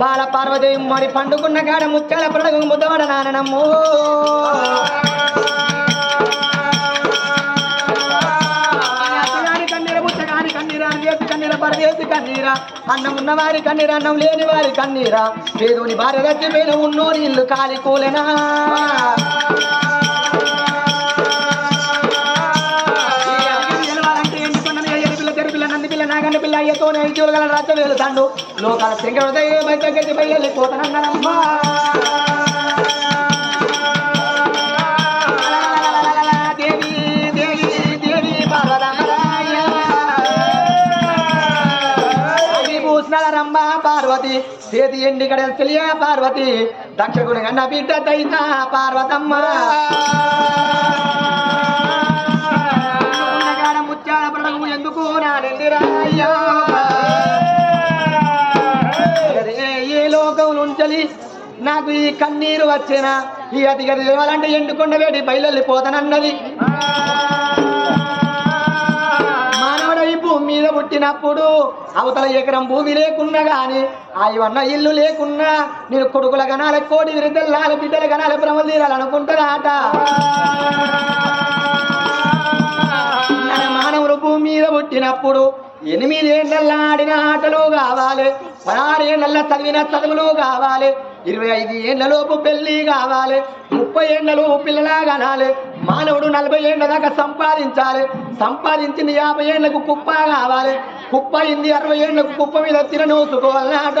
బాల పార్వదేవి మరి పండుకున్న కాడ ముత్యాల పడగ ముద్దవడ నాననమ్ము ముత్తగారి కన్నీరా పరదేశి కన్నీరా అన్నం ఉన్న వారి కన్నీరా అన్నం లేని వారి కన్నీరా. పేదోని భార్య రచ్చిపోయిన ఉన్నోని ఇల్లు కాలి కూలెనా? పిల్ల, నాగన్న అయ్యతోనే ఐదుగురు గల రచ్చ వేలుతాండు. లోకాల శంకరుడై బయట గట్టి బయలుపోతానన్నాడమ్మా. దేవి, పార్వతి చేతి ఎండి కడ తెలియ పార్వతి దక్షకుని కన్న బిడ్డ దైత పార్వతమ్మ ఏ లోకం నాకు ఈ కన్నీరు వచ్చిన ఈ అతిగతి లేవాలంటే ఎండుకొండ వేడి బయలుపోతానన్నది మానవుడై భూమి మీద పుట్టినప్పుడు అవతల ఎకరం భూమి లేకున్నా గాని ఆ ఇల్లు లేకున్నా నేను కొడుకుల గణాల కోడి విరుదల్లాల బిడ్డల గణాల భ్రమలు ఆట పుట్టినప్పుడు ఎనిమిదేళ్ళ ఆడిన ఆటలు కావాలి. పదహారేళ్ళ చదివిన చదువులు కావాలి. ఇరవై ఐదు ఏళ్ళలోపు పెళ్ళి పెళ్ళి కావాలి. ముప్పై ఏళ్ళలో పిల్లలా కనాలి. మానవుడు నలభై ఏళ్ళ దాకా సంపాదించాలి. సంపాదించింది యాభై ఏళ్ళకు కుప్ప కావాలి. కుప్ప అయింది అరవై ఏళ్ళకు కుప్ప మీద తిరనూసుకోవాలన్నట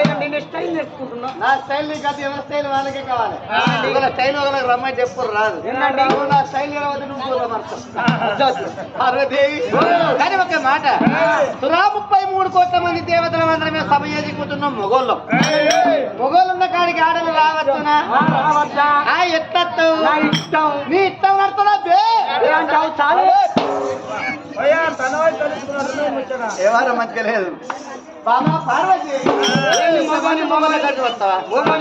నన్ను నేను స్టైల్ నేర్చుకుంటున్నా. నా స్టైల్ నీకు స్టైల్ వాళ్ళకే కావాలి. ఇవాళ చెప్పు రాదు. నా స్టైల్ కాబట్టి కానీ ఒక మాట. సురా ముప్పై మూడు కోట్ల మంది దేవతల మాత్రమే సభ చేసుకుంటున్నాం మొగోళ్ళు. మొగోళ్ళు ఉన్న కాడికి ఆడలు రావచ్చునా ఆ ఎత్తవు ఇష్టం. నీ ఇష్టం నడుతున్నా బే. అంటావు ఏంది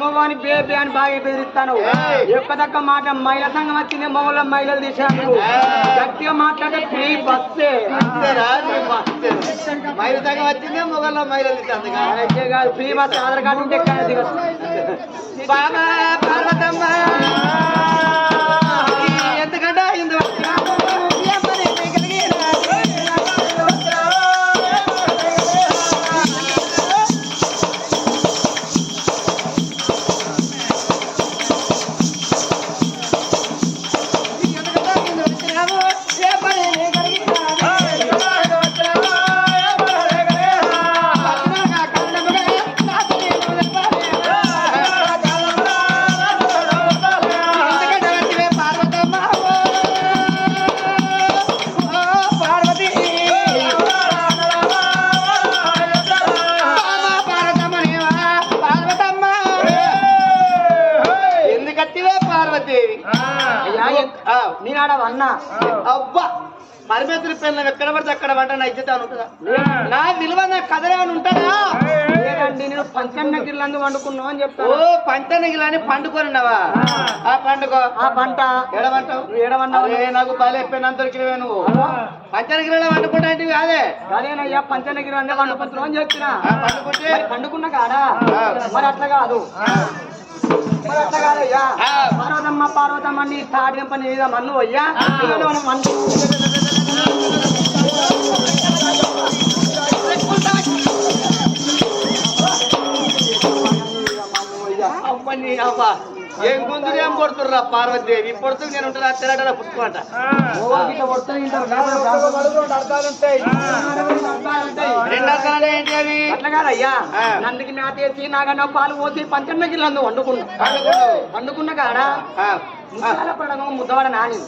మొగోని బేబీ అని బాగా బెదిరిస్తాను. ఎక్కదక్క మాట మహిళా సంఘం వచ్చింది మొగోళ్ళ మహిళలు తీసినందుకు ఏయ్. గట్టిగా మాట్లాడే ఫ్రీ బస్సే? మైలు సంఘం వచ్చిందే అందుగా అలాగే కాదు. ఫ్రీ బస్ ఆధార్ కార్డు ఉంటే బాబా పార్వతమ్మ. అన్నా. అబ్బా పరిమితులు పిల్లలు ఎక్కడ పడితే అక్కడ వంట నా ఇజ్జత ఉంటుందా? నా విలువ నా కథలే అని ఉంటుందా? లేదండి నేను పంచన్న గిల్లందు వండుకున్నావు అని ఓ చెప్తాను పంచనగిలని పండుకొనిన్నావా? ఆ పండుగ. ఆ పంట. నువ్వు ఏడవన్నావు నాకు బాలే దొరికినవే నువ్వు. పంచనగిరిలో వండుకుంటా అంటే కాదే. అదేనయ్యా పంచనగిరి అందే వండుకుంటున్నావు అని చెప్పిన. ఆ పండుకుంటే? పండుకున్న కాడా. మరి అట్లా కాదు. పార్వతమ్మ పార్వతమ్మ నీ తాడిన పని మీద మన్ను అయ్యా. మన్ను. అమ్మ నీ అవ్వ. ఏం గుంజులు ఏం కొడుతుర్రా పార్వతీదేవి? పొడుతు నేను ఉంటా తెల్లట పుట్టుకోట. రెండు అర్థాలు ఏంటి అవి. నందికి మేతేసి నాగన్న పాలు పోసి పంచన్న గిల్లందు వండుకున్నా. వండుకున్న కాడా ముద్దవాడ నాని.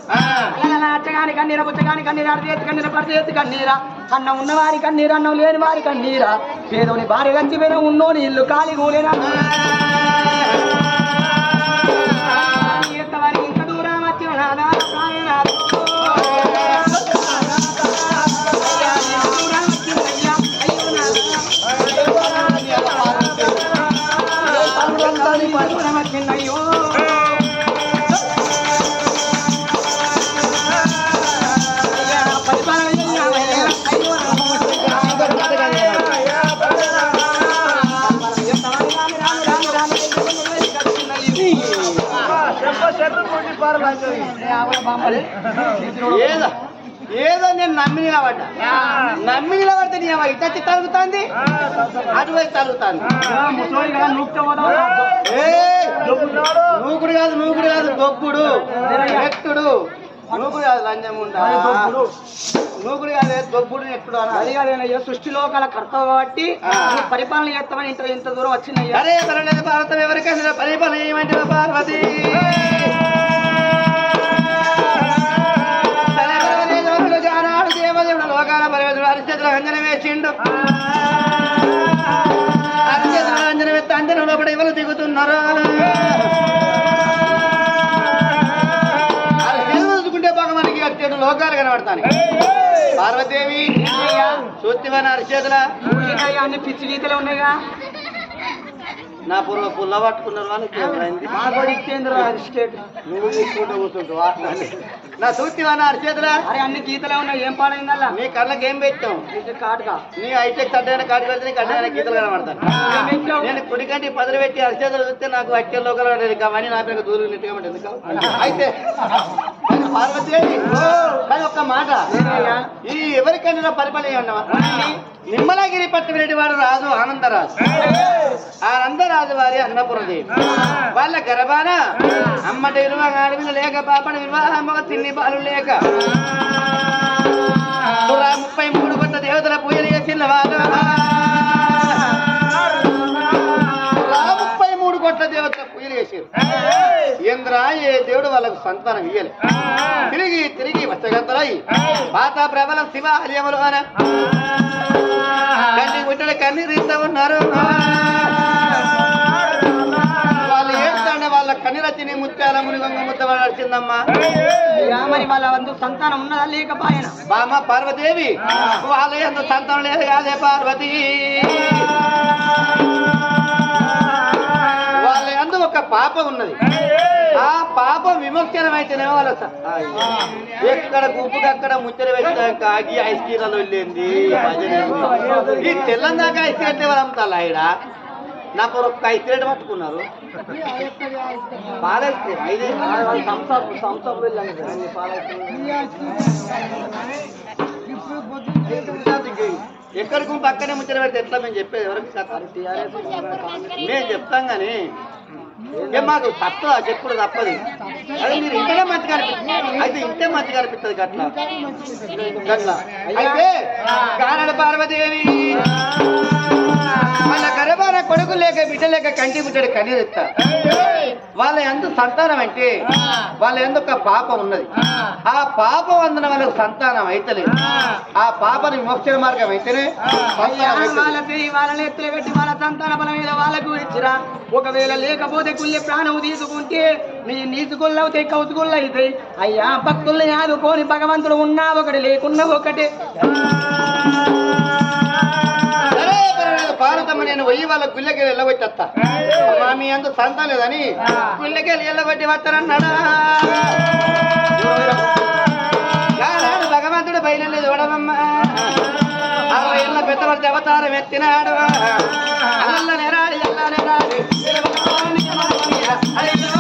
అలా అచ్చగాని కన్నీర పుచ్చగాని కన్నీర అరచేతి కన్నీర పరిచేతి కన్నీర. అన్నం ఉన్నవారి కన్నీర అన్నం లేని వారి కన్నీర. పేదోని భార్య గంచి మీద ఉన్నోని ఇల్లు కాలి కూలేనా ఏదో ఏదో నేను నమ్మి నిలబడ్డా నమ్మి నిలబడితే నీ అవ్వ ఇట్లా తలుగుతాంది అటువైపు! నూకుడు కాదు నూకుడు కాదు దొక్కుడు ఎత్తుడు నూకుడు కాదు లంజం ఉందా? నూకుడు కాదు దొక్కుడు ఎత్తుడు అనాలి. సృష్టిలో గల కర్తవ్య కాబట్టి ఆ. నువ్వు పరిపాలన చేస్తామని ఇంత ఇంత దూరం వచ్చిందయ్యా. అరే భారతం ఎవరికైనా పని ఏమంటే పార్వతి? లోపల దిగుతున్నారు చూసుకుంటే భగవానికి అరిచేతులు లోకాలు కనబడతాను పార్వతీదేవి చూస్తివని అరిచేతుల ఊరికయ్యా అన్ని పిచ్చి గీతలు ఉన్నాయిగా. నా పూర్వ పుల్ల పట్టుకున్నారు స్టేట్ నువ్వు కూర్చుంటావా నా చూస్తివా అరిచేతులా? అరే అన్ని గీతలే ఉన్నాయి. ఏం పాడైందల్లా? నీ కళ్ళకి ఏం పెట్టాం కాటుగా నీ హైటెక్ అడ్డైన కాడికి వెళ్తే నీకు అడ్డైన గీతలు కనబడతాను? నేను కుడికంటి పదులు పెట్టి అరిచేతులు చూస్తే నాకు అక్కల లోకల్ కానీ నా పేరు దూరం ఎందుకు? అయితే కానీ ఒక్క మాట? ఈ ఎవరికైనా పరిపాలన అన్నవా నిమ్మలగిరి పట్టుబడి వారు రాజు ఆనందరాజు. ఆనందరాజు. వారి అన్నపురదేవి వాళ్ళ గర్భాన అమ్మట విలువ ఆడవిన లేక వివాహం ఒక తిన్ని బాలు లేక. ముప్పై మూడు కొత్త దేవతల పూజలు చేసిన వారు. ముప్పై మూడు కొట్ల దేవతల పూజలు చేశారు. ఏంద్రా ఏ దేవుడు వాళ్ళకు సంతానం ఇయ్యాలి. తిరిగి తిరిగి వచ్చగంతలై పాత ప్రబలం శివ హరియములు అన మరి వాళ్ళ వంతు సంతానం ఉన్నదా? లేకపోయినా బామ్మ పార్వతీదేవి. వాళ్ళ ఎంత సంతానం లేదు కాదే పార్వతి. వాళ్ళ ఎందు ఒక పాప ఉన్నది. ఆ పాప విముక్తమైతేనేమో వాళ్ళ. ఎక్కడ గుంపుకి అక్కడ ముచ్చట పెట్టాక ఆగి ఐస్ క్రీమ్లలో వెళ్ళింది. ఈ తెల్లం దాకా ఐస్ క్రీమ్ ఎవరు అమ్ముతారు ఆయన నాకు ఒక ఐదు ప్లేట్ పట్టుకున్నారు. పాల ఐస్ క్రీమ్ ఐదు సంసార్ సంసార్ వెళ్ళాను ఐస్ క్రీమ్ ఎక్కడికి పక్కనే ముచ్చట పెడితే ఎట్లా మేము చెప్పేది? ఎవరికి మేము చెప్తాం కానీ ఏం మాకు తప్పదా చెప్పుడు తప్పది. అదే మీరు ఇంటనే మంచిగా అనిపిస్తుంది. అయితే ఇంటే మంచిగా అనిపిస్తుంది గట్ల. గట్ల. అయితే గానడ పార్వదేవి వాళ్ళ కొడుకు లేక బిడ్డ లేక కంటి ముట్టడి కన్నీరెత్తా. వాళ్ళ ఎంత సంతానం అంటే వాళ్ళ ఎందుకు ఒక పాపం ఉన్నది. ఆ పాపం అందున వాళ్ళకు సంతానం అయితలేదు. ఆ పాపని మోక్ష మార్గం అయితేనే వాళ్ళని ఎత్తులు పెట్టి వాళ్ళ సంతాన బలం మీద వాళ్ళకు ఇచ్చిరా. ఒకవేళ లేకపోతే కుళ్ళి ప్రాణం తీసుకుంటే నీ నీసుకుళ్ళు అవుతాయి కౌతుకుళ్ళు అవుతాయి అయ్యా భక్తుల్ని ఆదుకోని భగవంతుడు ఉన్నా ఒకటి లేకున్నా ఒకటే. నేను వెయ్యి వాళ్ళ గుళ్ళకి వెళ్ళబెట్టేస్తా అమ్మా, మీ అంత సంతానం లేదని గుళ్ళకి వెళ్ళబెట్టి వస్తానన్నాడా? భగవంతుడు బయలుదేరి చూడమమ్మా అరవై ఏళ్ళ పెద్దవాడి అవతారం ఎత్తినాడు. అల్ల నెరాడి అల్ల నెరాడి అయ్యో,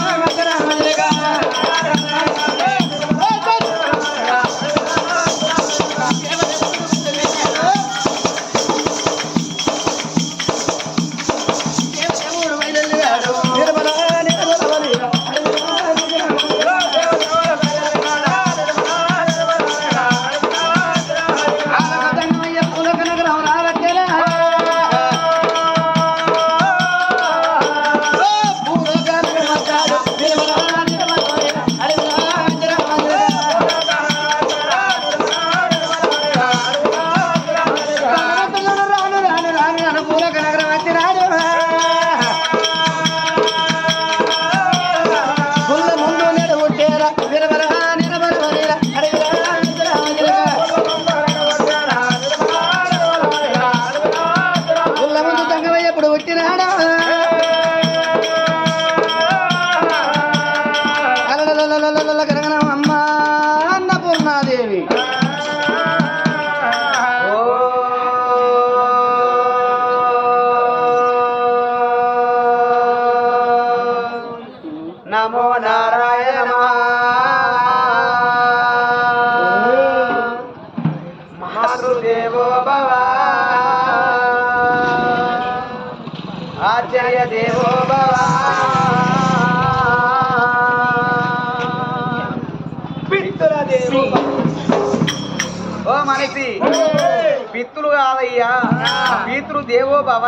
భవ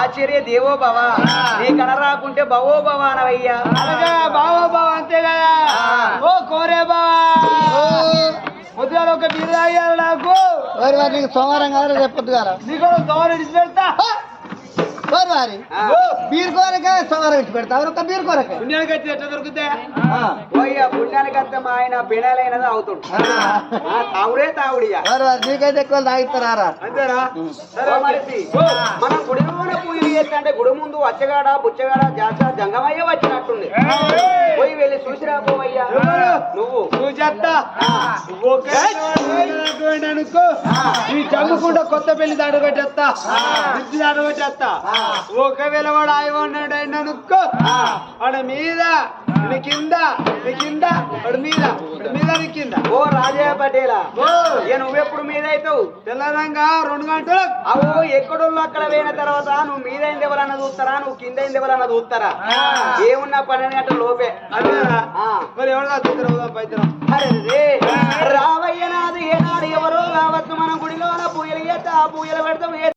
ఆచార్య దేవో భవ నీ కడ రాకుంటే భవో భవ అనవయ్యా బావో బావ అంతే కదా. ఓ కోరే బావా ఒక బీరు తాగారు నాకు. నీకు సోమవారం కాదు రేపు పొద్దుగాల. నీకు దోమలు ఇడిచి పెడతా. వారి. వారి బీర్ కోరక సోమవారం ఇచ్చి పెడతా. ఒక బీర్ కోరక పుణ్యానికి వచ్చి ఎట్లా దొరుకుతాయి? పోయ్యా పుణ్యానికి వస్తే మా ఆయన పిడాలైనది అవుతాడు. ఆ, తాగుడే తాగుడియా వారి వారి నీకైతే ఎక్కువ తాగిస్తారా మనిషి మనం గుడి ముందు పూజలు చేస్తే గుడి ముందు వచ్చగాడ బుచ్చగాడ జాత జంగమయ్య వచ్చినట్టుంది. పోయి వెళ్ళి చూసిరా పోవయ్యా నువ్వు. నువ్వు చెప్తా అనుకో. ఈ చదువుకుంటా కొత్త పెళ్ళి దాడు పెట్టేస్తా ఇచ్చి దాడు పెట్టేస్తా ఒకవేళ వాడు ఆయననుకో అడ మీద నీ కింద నీ కింద అడు మీద అడు మీద నీ కింద. ఓ రాజయ్య పటేలా ఏ నువ్వెప్పుడు మీద అవుతావు తెల్లదంగా రెండు గంటలు. అవు ఎక్కడున్నా అక్కడ పోయిన తర్వాత? నువ్వు మీద అయింది ఎవరన్నా చూస్తారా? నువ్వు కింద అయింది ఎవరన్నా చూస్తారా? ఏమున్నా పన్నెండు గంటల లోపే. మరి ఎవరు రావయ్య నాది ఏనాడు ఎవరో కావచ్చు మనం గుడిలో పూజలు చేస్తా పూజలు పెడతాం